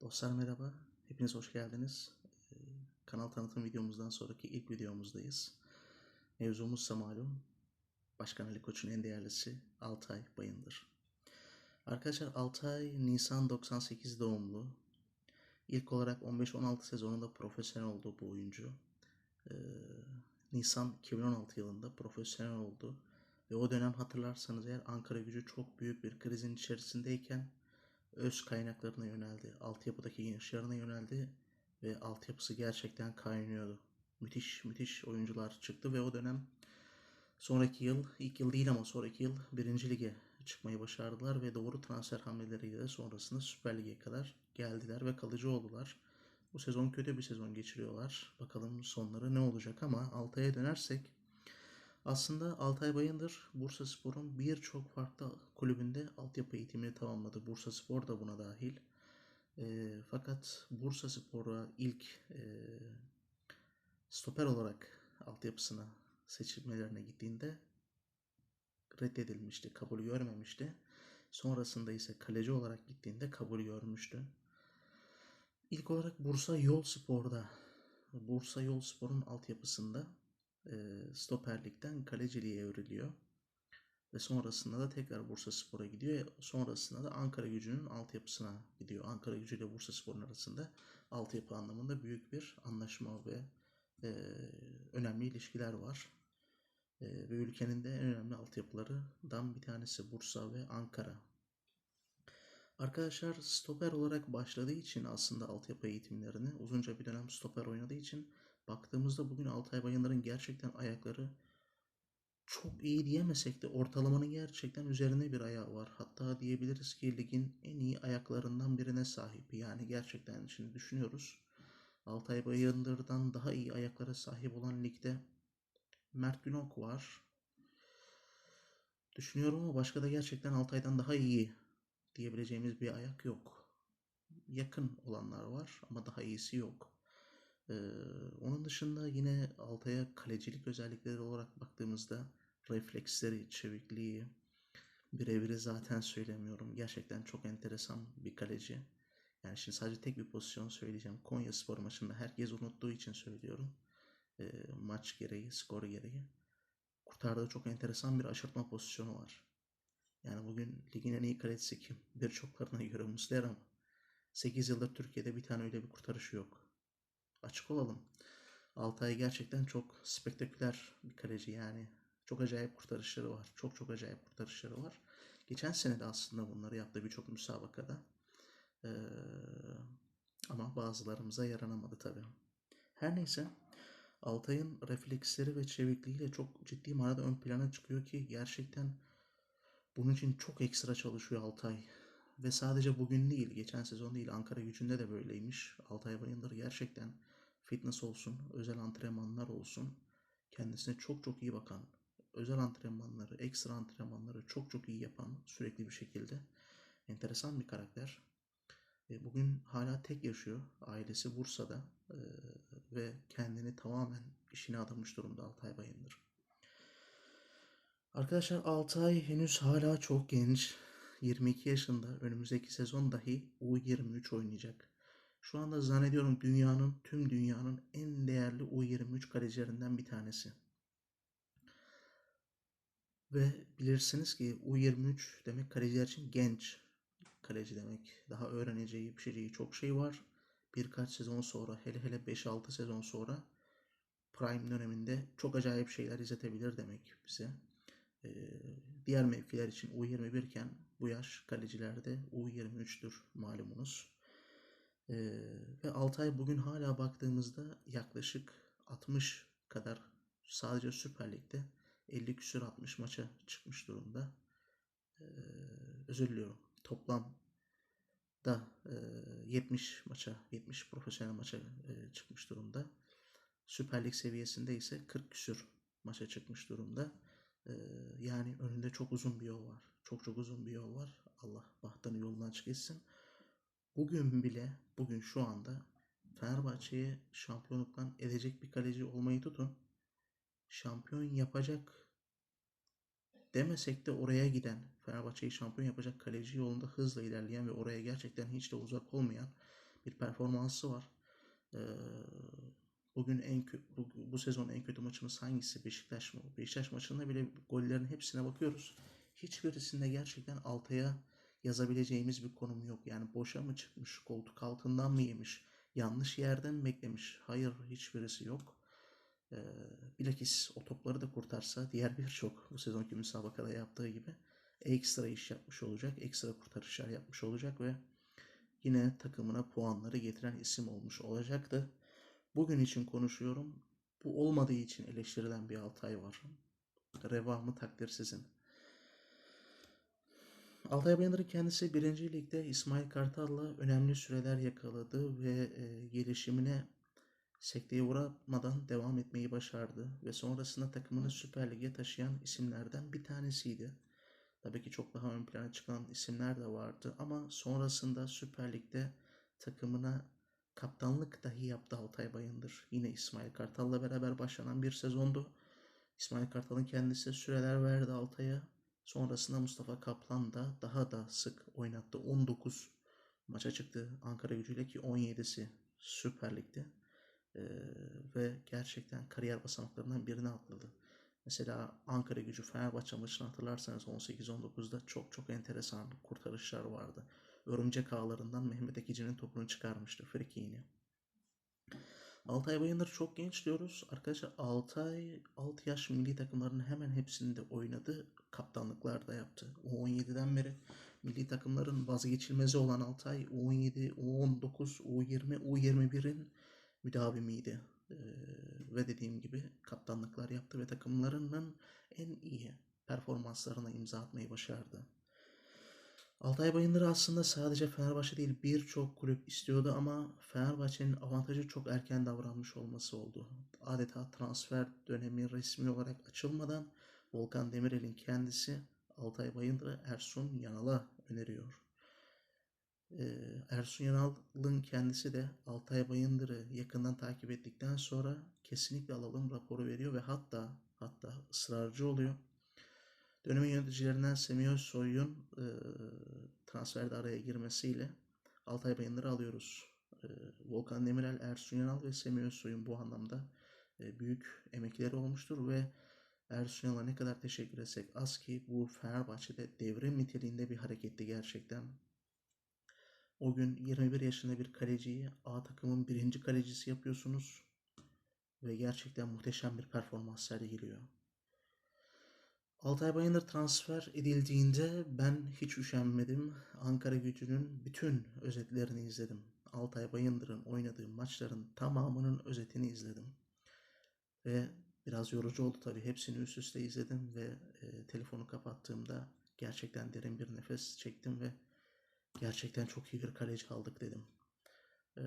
Dostlar merhaba, hepiniz hoş geldiniz. Ee, kanal tanıtım videomuzdan sonraki ilk videomuzdayız. Mevzumuzsa malum, Başkan Ali Koç'un en değerlisi Altay Bayındır. Arkadaşlar Altay Nisan 98 doğumlu. İlk olarak 15-16 sezonunda profesyonel oldu bu oyuncu. Ee, Nisan 2016 yılında profesyonel oldu. Ve o dönem hatırlarsanız eğer Ankara gücü çok büyük bir krizin içerisindeyken öz kaynaklarına yöneldi. Altyapıdaki gençlerine yöneldi ve altyapısı gerçekten kaynıyordu. Müthiş müthiş oyuncular çıktı ve o dönem sonraki yıl, ilk yıl değil ama sonraki yıl birinci lige çıkmayı başardılar ve doğru transfer hamleleriyle sonrasında Süper Lig'e kadar geldiler ve kalıcı oldular. Bu sezon kötü bir sezon geçiriyorlar. Bakalım sonları ne olacak ama Altay'a dönersek aslında Altay Bayındır Bursa Spor'un birçok farklı kulübünde altyapı eğitimini tamamladı. Bursa Spor da buna dahil. E, fakat Bursa Spor'a ilk e, stoper olarak altyapısına seçilmelerine gittiğinde reddedilmişti, kabul görmemişti. Sonrasında ise kaleci olarak gittiğinde kabul görmüştü. İlk olarak Bursa Yol Spor'da, Bursa Yol Spor'un altyapısında stoperlikten kaleciliğe evriliyor. Ve sonrasında da tekrar Bursa Spor'a gidiyor. Sonrasında da Ankara gücünün altyapısına gidiyor. Ankara gücü ile Bursa Spor'un arasında altyapı anlamında büyük bir anlaşma ve e, önemli ilişkiler var. E, ve ülkenin de en önemli altyapılarından bir tanesi Bursa ve Ankara. Arkadaşlar stoper olarak başladığı için aslında altyapı eğitimlerini uzunca bir dönem stoper oynadığı için baktığımızda bugün Altay Bayındır'ın gerçekten ayakları çok iyi diyemesek de ortalamanın gerçekten üzerine bir ayağı var. Hatta diyebiliriz ki ligin en iyi ayaklarından birine sahip. Yani gerçekten şimdi düşünüyoruz. Altay Bayındır'dan daha iyi ayaklara sahip olan ligde Mert Günok var. Düşünüyorum ama başka da gerçekten Altay'dan daha iyi diyebileceğimiz bir ayak yok. Yakın olanlar var ama daha iyisi yok. Ee, onun dışında yine Altay'a kalecilik özellikleri olarak baktığımızda refleksleri, çevikliği, birebiri zaten söylemiyorum. Gerçekten çok enteresan bir kaleci. Yani şimdi sadece tek bir pozisyon söyleyeceğim. Konya Spor maçında herkes unuttuğu için söylüyorum. E, maç gereği, skor gereği. Kurtardığı çok enteresan bir aşırtma pozisyonu var. Yani bugün ligin en iyi kalecisi kim? Birçoklarına göre Muslera ama 8 yıldır Türkiye'de bir tane öyle bir kurtarışı yok. Açık olalım. Altay gerçekten çok spektaküler bir kaleci yani. Çok acayip kurtarışları var. Çok çok acayip kurtarışları var. Geçen sene de aslında bunları yaptı birçok müsabakada. Ee, ama bazılarımıza yaranamadı tabii. Her neyse Altay'ın refleksleri ve çevikliğiyle çok ciddi manada ön plana çıkıyor ki gerçekten bunun için çok ekstra çalışıyor Altay. Ve sadece bugün değil, geçen sezon değil Ankara gücünde de böyleymiş. Altay Bayındır gerçekten fitness olsun, özel antrenmanlar olsun. Kendisine çok çok iyi bakan, özel antrenmanları, ekstra antrenmanları çok çok iyi yapan sürekli bir şekilde enteresan bir karakter. Bugün hala tek yaşıyor. Ailesi Bursa'da ve kendini tamamen işine adamış durumda Altay Bayındır. Arkadaşlar Altay henüz hala çok genç. 22 yaşında önümüzdeki sezon dahi U23 oynayacak. Şu anda zannediyorum dünyanın, tüm dünyanın en değerli U23 kalecilerinden bir tanesi. Ve bilirsiniz ki U23 demek kaleciler için genç kaleci demek. Daha öğreneceği, pişeceği çok şey var. Birkaç sezon sonra, hele hele 5-6 sezon sonra prime döneminde çok acayip şeyler izletebilir demek bize. Ee, diğer mevkiler için U21 iken bu yaş kalecilerde U23'tür malumunuz. Ee, ve Altay bugün hala baktığımızda yaklaşık 60 kadar sadece Süper Lig'de 50 küsür 60 maça çıkmış durumda. Ee, özür diliyorum. Toplam da e, 70 maça, 70 profesyonel maça e, çıkmış durumda. Süper Lig seviyesinde ise 40 küsür maça çıkmış durumda. E, yani önünde çok uzun bir yol var. Çok çok uzun bir yol var. Allah bahtını yolundan açık etsin. Bugün bile, bugün şu anda Fenerbahçe'ye şampiyonluktan edecek bir kaleci olmayı tutun. Şampiyon yapacak demesek de oraya giden, Fenerbahçe'yi şampiyon yapacak kaleci yolunda hızla ilerleyen ve oraya gerçekten hiç de uzak olmayan bir performansı var. Bugün en bu, bu sezon en kötü maçımız hangisi? Beşiktaş mı? Beşiktaş maçında bile gollerin hepsine bakıyoruz. Hiçbirisinde gerçekten Altay'a yazabileceğimiz bir konum yok. Yani boşa mı çıkmış, koltuk altından mı yemiş, yanlış yerden mi beklemiş? Hayır, hiçbirisi yok. Ee, bilakis o topları da kurtarsa diğer birçok bu sezonki müsabakada yaptığı gibi ekstra iş yapmış olacak, ekstra kurtarışlar yapmış olacak ve yine takımına puanları getiren isim olmuş olacaktı. Bugün için konuşuyorum. Bu olmadığı için eleştirilen bir Altay var. Revamı takdir sizin. Altay Bayındır'ın kendisi 1. Lig'de İsmail Kartal'la önemli süreler yakaladı ve e, gelişimine sekteye uğramadan devam etmeyi başardı ve sonrasında takımını Süper Lig'e taşıyan isimlerden bir tanesiydi. Tabii ki çok daha ön plana çıkan isimler de vardı ama sonrasında Süper Lig'de takımına kaptanlık dahi yaptı Altay Bayındır. Yine İsmail Kartal'la beraber başlanan bir sezondu. İsmail Kartal'ın kendisi süreler verdi Altay'a. Sonrasında Mustafa Kaplan da daha da sık oynattı. 19 maça çıktı Ankara gücüyle ki 17'si Süper Lig'de. Ee, ve gerçekten kariyer basamaklarından birini atladı. Mesela Ankara gücü Fenerbahçe maçını hatırlarsanız 18-19'da çok çok enteresan kurtarışlar vardı. Örümcek ağlarından Mehmet Ekici'nin topunu çıkarmıştı frikiğini. Altay Bayındır çok genç diyoruz. Arkadaşlar Altay alt yaş milli takımlarının hemen hepsinde oynadı. Kaptanlıklar da yaptı. U17'den beri milli takımların vazgeçilmezi olan Altay U17, U19, U20, U21'in müdavimiydi. Ee, ve dediğim gibi kaptanlıklar yaptı ve takımlarının en iyi performanslarına imza atmayı başardı. Altay Bayındır aslında sadece Fenerbahçe değil birçok kulüp istiyordu ama Fenerbahçe'nin avantajı çok erken davranmış olması oldu. Adeta transfer dönemi resmi olarak açılmadan Volkan Demirel'in kendisi Altay Bayındır'ı Ersun Yanal'a öneriyor. Ee, Ersun Yanal'ın kendisi de Altay Bayındır'ı yakından takip ettikten sonra kesinlikle alalım raporu veriyor ve hatta hatta ısrarcı oluyor. Dönemin yöneticilerinden Semih Özsoy'un e, transferde araya girmesiyle Altay Bayındır'ı alıyoruz. E, Volkan Demirel, Ersun Yanal ve Semih Özsoy'un bu anlamda e, büyük emekleri olmuştur ve Yanal'a ne kadar teşekkür etsek az ki bu Fenerbahçe'de devrim niteliğinde bir hareketti gerçekten. O gün 21 yaşında bir kaleciyi A takımın birinci kalecisi yapıyorsunuz ve gerçekten muhteşem bir performans sergiliyor. Altay Bayındır transfer edildiğinde ben hiç üşenmedim. Ankara gücünün bütün özetlerini izledim. Altay Bayındır'ın oynadığı maçların tamamının özetini izledim. Ve biraz yorucu oldu tabii. Hepsini üst üste izledim ve e, telefonu kapattığımda gerçekten derin bir nefes çektim ve gerçekten çok iyi bir kaleci aldık dedim. E,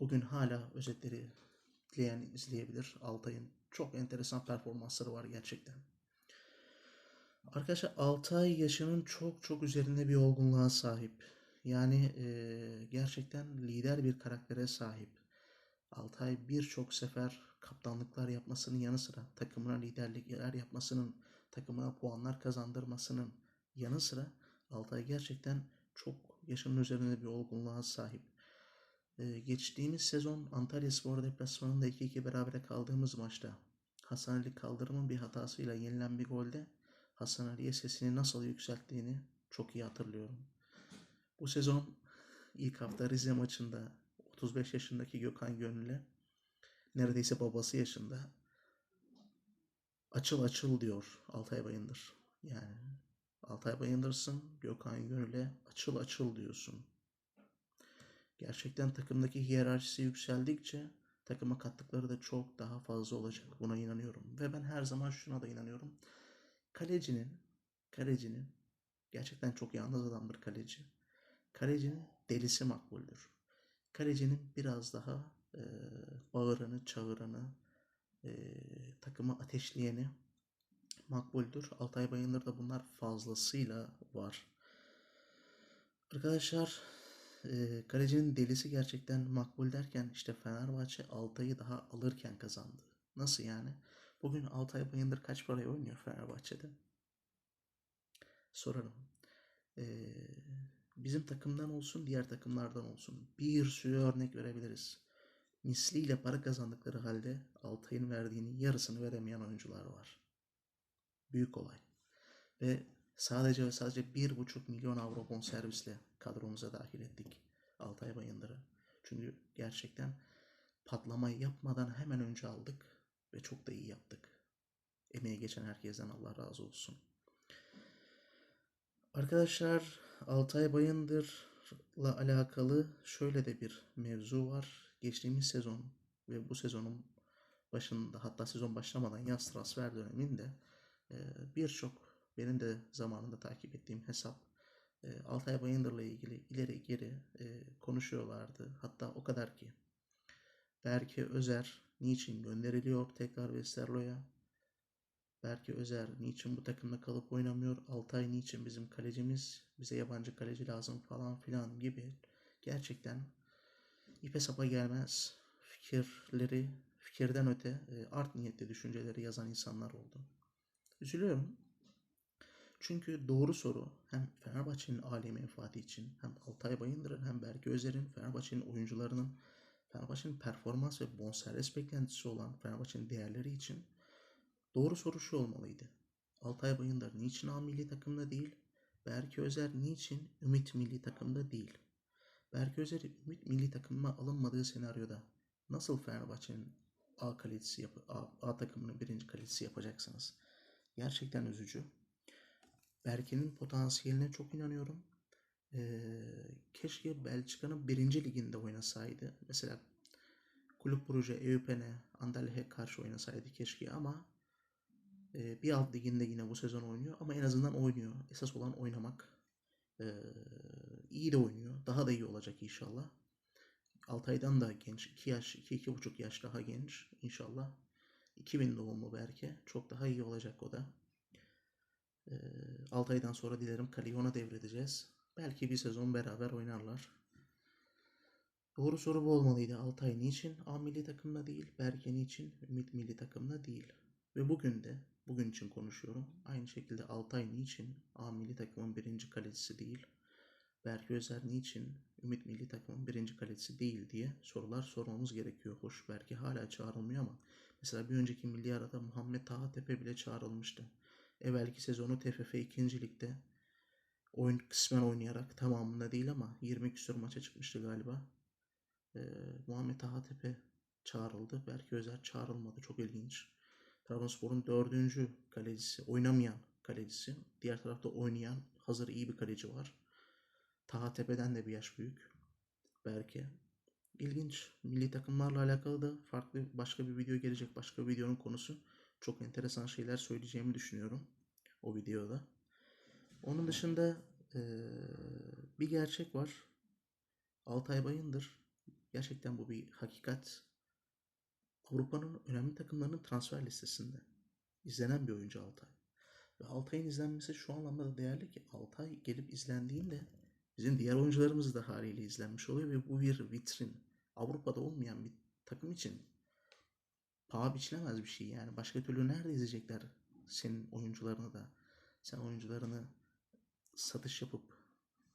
bugün hala özetleri dileyen izleyebilir. Altay'ın çok enteresan performansları var gerçekten. Arkadaşlar Altay yaşının çok çok üzerinde bir olgunluğa sahip. Yani e, gerçekten lider bir karaktere sahip. Altay birçok sefer kaptanlıklar yapmasının yanı sıra takımına liderlikler yapmasının, takımına puanlar kazandırmasının yanı sıra Altay gerçekten çok yaşının üzerinde bir olgunluğa sahip. Ee, geçtiğimiz sezon Antalya Spor deplasmanında 2-2 berabere kaldığımız maçta Hasan Ali Kaldırım'ın bir hatasıyla yenilen bir golde Hasan Ali'ye sesini nasıl yükselttiğini çok iyi hatırlıyorum. Bu sezon ilk hafta Rize maçında 35 yaşındaki Gökhan Gönül'e neredeyse babası yaşında açıl açıl diyor Altay Bayındır. Yani Altay Bayındır'sın Gökhan Gönül'e açıl açıl diyorsun. Gerçekten takımdaki hiyerarşisi yükseldikçe takıma kattıkları da çok daha fazla olacak. Buna inanıyorum. Ve ben her zaman şuna da inanıyorum. Kalecinin, kalecinin gerçekten çok yalnız adamdır kaleci. Kalecinin delisi makbuldür. Kalecinin biraz daha e, bağıranı, çağıranı, e, takımı ateşleyeni makbuldür. Altay Bayındır'da bunlar fazlasıyla var. Arkadaşlar e, kalecinin delisi gerçekten makbul derken işte Fenerbahçe Altay'ı daha alırken kazandı. Nasıl yani? Bugün Altay Bayındır kaç paraya oynuyor Fenerbahçe'de? Sorarım. E, bizim takımdan olsun, diğer takımlardan olsun bir sürü örnek verebiliriz. Misliyle para kazandıkları halde Altay'ın verdiğinin yarısını veremeyen oyuncular var. Büyük olay. Ve sadece ve sadece 1,5 milyon avro bonservisle kadromuza dahil ettik Altay Bayındır'ı. Çünkü gerçekten patlamayı yapmadan hemen önce aldık ve çok da iyi yaptık. Emeği geçen herkesten Allah razı olsun. Arkadaşlar Altay Bayındır'la alakalı şöyle de bir mevzu var. Geçtiğimiz sezon ve bu sezonun başında hatta sezon başlamadan yaz transfer döneminde birçok benim de zamanında takip ettiğim hesap Altay Bayındır'la ilgili ileri geri konuşuyorlardı. Hatta o kadar ki Berke Özer niçin gönderiliyor tekrar Westerlo'ya? Berke Özer niçin bu takımda kalıp oynamıyor? Altay niçin bizim kalecimiz? Bize yabancı kaleci lazım falan filan gibi gerçekten ipe sapa gelmez fikirleri, fikirden öte e, art niyetli düşünceleri yazan insanlar oldu. Üzülüyorum. Çünkü doğru soru hem Fenerbahçe'nin âli menfaati için hem Altay Bayındır'ın hem Berke Özer'in Fenerbahçe'nin oyuncularının Fenerbahçe'nin performans ve bonservis beklentisi olan Fenerbahçe'nin değerleri için doğru soru şu olmalıydı. Altay Bayındır niçin A milli takımda değil? Berke Özer niçin Ümit milli takımda değil? Berke Özer Ümit milli takımına alınmadığı senaryoda nasıl Fenerbahçe'nin A kalitesi yap A, A takımının birinci kalitesi yapacaksınız? Gerçekten üzücü. Berke'nin potansiyeline çok inanıyorum. Ee, keşke Belçika'nın birinci liginde oynasaydı. Mesela Kulüp Brugge, Eupen'e, Anderlecht'e karşı oynasaydı keşke ama e, bir alt liginde yine bu sezon oynuyor ama en azından oynuyor. Esas olan oynamak. Ee, iyi de oynuyor. Daha da iyi olacak inşallah. Altay'dan da genç. 2 yaş, 2-2,5 yaş daha genç inşallah. 2000 doğumlu belki. Çok daha iyi olacak o da. Ee, Altay'dan sonra dilerim kaleyi devredeceğiz. Belki bir sezon beraber oynarlar. Doğru soru bu olmalıydı. Altay niçin A milli takımda değil? Berke niçin Ümit milli takımda değil? Ve bugün de, bugün için konuşuyorum. Aynı şekilde Altay niçin A milli takımın birinci kalecisi değil? Berke Özer niçin Ümit milli takımın birinci kalecisi değil diye sorular sormamız gerekiyor. Hoş Berke hala çağrılmıyor ama mesela bir önceki milli arada Muhammed Taha Tepe bile çağrılmıştı. Evvelki sezonu TFF 2. Lig'de oyun kısmen oynayarak tamamında değil ama 20 küsur maça çıkmıştı galiba. Ee, Muhammed Tahatepe çağrıldı. Berke Özer çağrılmadı. Çok ilginç. Trabzonspor'un dördüncü kalecisi, oynamayan kalecisi. Diğer tarafta oynayan, hazır iyi bir kaleci var. Tahatepe'den de bir yaş büyük. Berke. İlginç. Milli takımlarla alakalı da farklı başka bir video gelecek. Başka bir videonun konusu. Çok enteresan şeyler söyleyeceğimi düşünüyorum o videoda. Onun dışında ee, bir gerçek var. Altay Bayındır. Gerçekten bu bir hakikat. Avrupa'nın önemli takımlarının transfer listesinde izlenen bir oyuncu Altay. Ve Altay'ın izlenmesi şu anlamda da değerli ki Altay gelip izlendiğinde bizim diğer oyuncularımız da haliyle izlenmiş oluyor ve bu bir vitrin. Avrupa'da olmayan bir takım için paha biçilemez bir şey yani. Başka türlü nerede izleyecekler senin oyuncularını da? Sen oyuncularını satış yapıp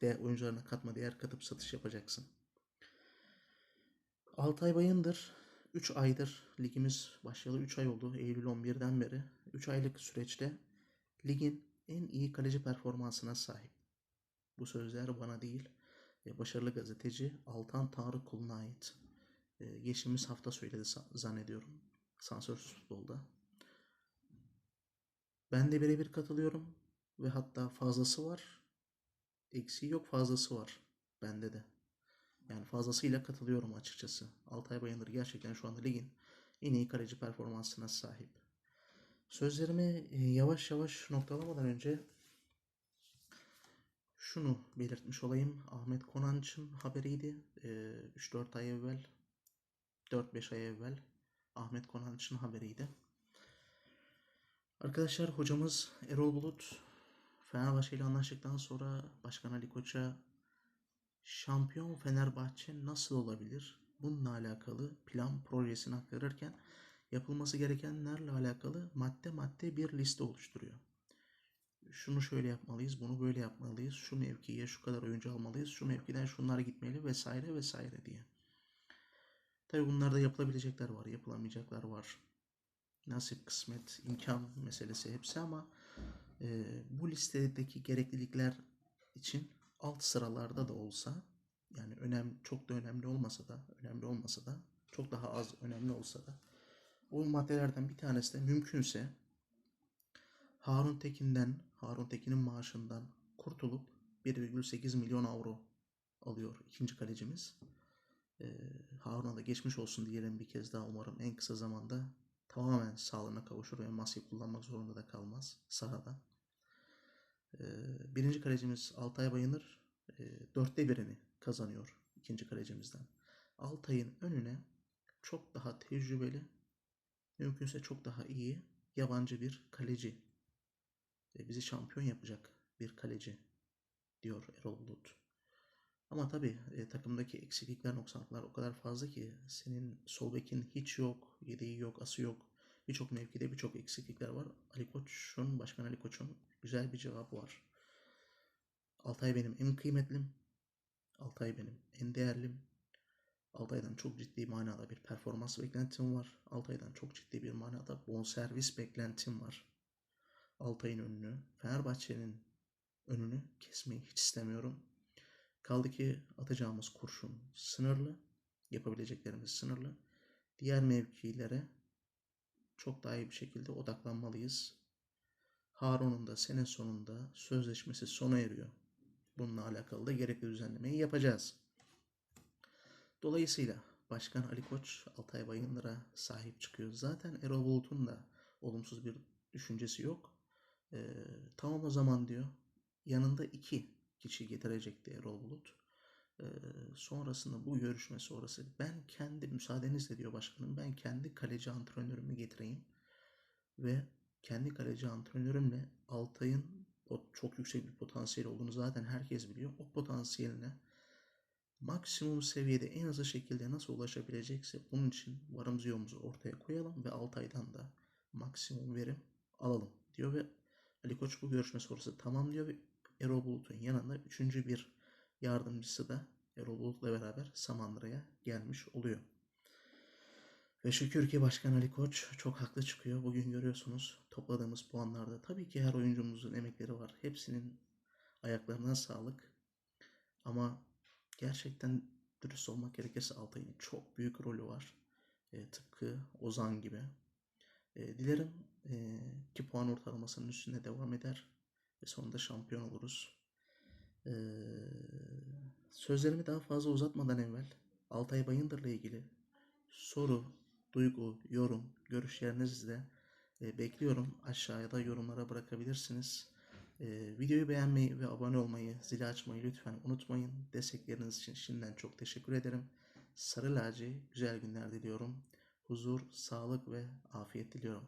de oyuncularına katma değer katıp satış yapacaksın. Altay Bayındır 3 aydır ligimiz başlayalı 3 ay oldu. Eylül 11'den beri 3 aylık süreçte ligin en iyi kaleci performansına sahip. Bu sözler bana değil, başarılı gazeteci Altan Tanrıkulu'na ait. Geçtiğimiz hafta söyledi zannediyorum. Sansörsüz futbolda. Ben de birebir katılıyorum ve hatta fazlası var. Eksiği yok fazlası var. Bende de. Yani fazlasıyla katılıyorum açıkçası. Altay Bayındır gerçekten şu anda ligin en iyi kaleci performansına sahip. Sözlerimi yavaş yavaş noktalamadan önce şunu belirtmiş olayım. Ahmet Konanç'ın haberiydi. 3-4 ay evvel, 4-5 ay evvel Ahmet Konanç'ın haberiydi. Arkadaşlar hocamız Erol Bulut Fenerbahçe ile anlaştıktan sonra Başkan Ali Koç'a şampiyon Fenerbahçe nasıl olabilir? Bununla alakalı plan projesini aktarırken yapılması gerekenlerle alakalı madde madde bir liste oluşturuyor. şunu şöyle yapmalıyız, bunu böyle yapmalıyız, şu mevkiye şu kadar oyuncu almalıyız, şu mevkiden şunlar gitmeli vesaire vesaire diye. Tabi bunlarda yapılabilecekler var, yapılamayacaklar var. Nasip, kısmet, imkan meselesi hepsi ama e, bu listedeki gereklilikler için alt sıralarda da olsa yani önem çok da önemli olmasa da önemli olmasa da çok daha az önemli olsa da o maddelerden bir tanesi de mümkünse Harun Tekin'den, Harun Tekin'in maaşından kurtulup 1,8 milyon avro alıyor ikinci kalecimiz. Ee, Harun'a da geçmiş olsun diyelim bir kez daha umarım en kısa zamanda tamamen sağlığına kavuşur ve maske kullanmak zorunda da kalmaz sahada. Ee, birinci kalecimiz Altay Bayındır e, dörtte birini kazanıyor ikinci kalecimizden. Altay'ın önüne çok daha tecrübeli, mümkünse çok daha iyi yabancı bir kaleci e, bizi şampiyon yapacak bir kaleci diyor Erol Bulut. Ama tabii e, takımdaki eksiklikler, noksanlıklar o kadar fazla ki senin sol bekin hiç yok, yedeği yok, ası yok. Birçok mevkide birçok eksiklikler var. Ali Koç'un, Başkan Ali Koç'un güzel bir cevabı var. Altay benim en kıymetlim. Altay benim en değerlim. Altay'dan çok ciddi manada bir performans beklentim var. Altay'dan çok ciddi bir manada bonservis beklentim var. Altay'ın önünü, Fenerbahçe'nin önünü kesmeyi hiç istemiyorum. Kaldı ki atacağımız kurşun sınırlı, yapabileceklerimiz sınırlı. Diğer mevkilere çok daha iyi bir şekilde odaklanmalıyız. Harun'un da sene sonunda sözleşmesi sona eriyor. Bununla alakalı da gerekli düzenlemeyi yapacağız. Dolayısıyla Başkan Ali Koç Altay Bayındır'a sahip çıkıyor. Zaten Erol Bulut'un da olumsuz bir düşüncesi yok. Ee, tamam o zaman diyor. Yanında iki kişi getirecekti Erol Bulut. Sonrasında bu görüşme sonrası ben kendi müsaadenizle diyor başkanım ben kendi kaleci antrenörümü getireyim ve kendi kaleci antrenörümle Altay'ın çok yüksek bir potansiyel olduğunu zaten herkes biliyor. O potansiyeline maksimum seviyede en hızlı şekilde nasıl ulaşabilecekse bunun için varımız yoğumuzu ortaya koyalım ve Altay'dan da maksimum verim alalım diyor ve Ali Koç bu görüşme sonrası tamam diyor ve Erol Bulut'un yanında üçüncü bir yardımcısı da Erol Bulut'la beraber Samandıra'ya gelmiş oluyor. Ve şükür ki Başkan Ali Koç çok haklı çıkıyor. Bugün görüyorsunuz topladığımız puanlarda tabii ki her oyuncumuzun emekleri var. Hepsinin ayaklarına sağlık. Ama gerçekten dürüst olmak gerekirse Altay'ın çok büyük rolü var. E, tıpkı Ozan gibi. E, dilerim e, ki puan ortalamasının üstünde devam eder ve sonunda şampiyon oluruz. E, sözlerimi daha fazla uzatmadan evvel Altay Bayındır'la ilgili soru, duygu, yorum, görüşlerinizi de e, bekliyorum. Aşağıya da yorumlara bırakabilirsiniz. E, videoyu beğenmeyi ve abone olmayı, zili açmayı lütfen unutmayın. Destekleriniz için şimdiden çok teşekkür ederim. Sarı laci güzel günler diliyorum. Huzur, sağlık ve afiyet diliyorum.